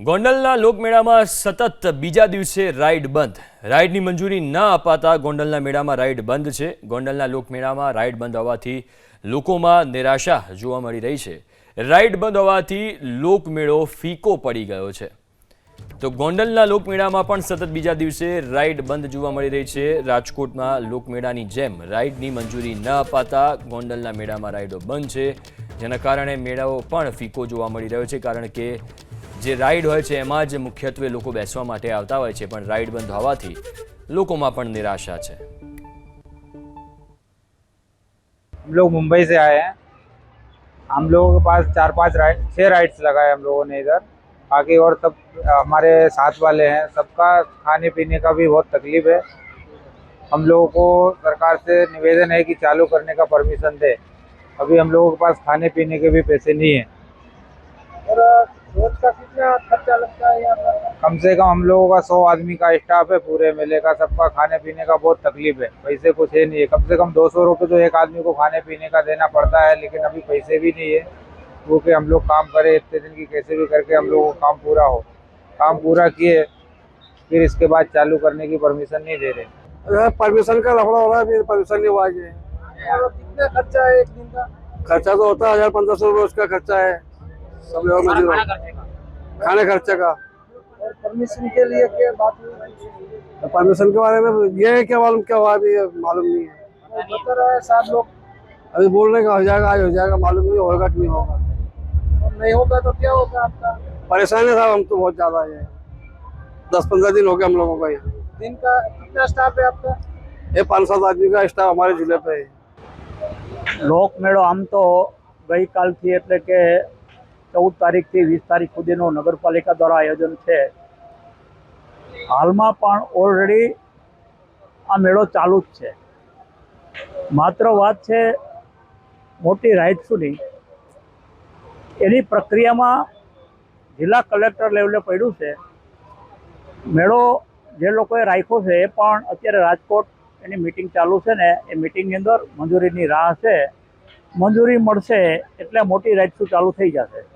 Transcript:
ગોંડલના લોકમેળામાં સતત બીજા દિવસે રાઇડ બંધ. રાઈડની મંજૂરી ન અપાતા ગોંડલના મેળામાં રાઈડ બંધ છે. ગોંડલના લોકમેળામાં રાઇડ બંધ હોવાથી લોકોમાં નિરાશા જોવા મળી રહી છે. રાઈડ બંધ હોવાથી લોકમેળો ફીકો પડી ગયો છે. તો ગોંડલના લોકમેળામાં પણ સતત બીજા દિવસે રાઇડ બંધ જોવા મળી રહી છે. રાજકોટમાં લોકમેળાની જેમ રાઇડની મંજૂરી ન અપાતા ગોંડલના મેળામાં રાઇડો બંધ છે. જેના કારણે મેળાઓ પણ ફીકો જોવા મળી રહ્યો છે. કારણ કે જે રાઈડ હોય છે એમાં જ મુખ્યત્વે લોકો બેસવા માટે આવતા હોય છે પણ રાઈડ બંધ હોવાથી લોકોમાં પણ નિરાશા છે हम लोग मुंबई से आए हैं हम लोगों के पास चार पांच राइड छह राइड्स लगाए हम लोगों ने इधर बाकी और सब हमारे साथ वाले हैं सबका खाने पीने का भी बहुत तकलीफ है हम लोगों को सरकार से निवेदन है कि चालू करने का परमिशन दे अभी हम लोगों के पास खाने पीने के भी पैसे नहीं है और रोज का कितना खर्चा लगता है यहाँ कम से कम हम लोगों का सौ आदमी का स्टाफ है पूरे मेले का सबका खाने पीने का बहुत तकलीफ़ है। पैसे कुछ है नहीं है। कम से कम दो सौ रुपये तो एक आदमी को खाने पीने का देना पड़ता है लेकिन अभी पैसे भी नहीं है। वो कि हम लोग काम करें इतने दिन की कैसे भी करके हम लोगों को काम पूरा हो। काम पूरा किए फिर इसके बाद चालू करने की परमिशन नहीं दे रहे। परमिशन का लफड़ा हो रहा है परमिशन नहीं हुआ है। कितना खर्चा है एक दिन का? खर्चा तो होता है हज़ार पंद्रह सौ रोज का खर्चा है। सब लोग मजदूर खाने खर्चे का और परमिशन के लिए क्या बात हुई तो परमिशन के बारे में ये है क्या मालूम क्या हुआ अभी ये मालूम नहीं है वो बता रहा है सात लोग अभी बोल रहे हैं कि हो जाएगा आज हो जाएगा मालूम नहीं होगा कि नहीं होगा और नहीं होगा तो क्या होगा आपका परेशान है साहब हम तो बहुत ज्यादा है दस पंद्रह दिन हो गए हम लोगों का यहाँ दिन का कितना स्टाफ है आपका ये पाँच सात आदमी का स्टाफ हमारे जिले पे है લોકમેળો આમ તો ગઈકાલથી એટલે કે ચૌદ તારીખથી વીસ તારીખ સુધીનું નગરપાલિકા દ્વારા આયોજન છે. હાલમાં પણ ઓલરેડી આ મેળો ચાલુ જ છે. માત્ર વાત છે મોટી રાઇડ્સની એની પ્રક્રિયામાં જિલ્લા કલેક્ટર લેવલે પડ્યું છે. મેળો જે લોકોએ રાખ્યો છે એ પણ અત્યારે રાજકોટ એની મિટિંગ ચાલુ છે ને એ મિટિંગની અંદર મંજૂરીની રાહ છે. મંજૂરી મળશે એટલે મોટી રાઇડ્સો ચાલુ થઈ જશે.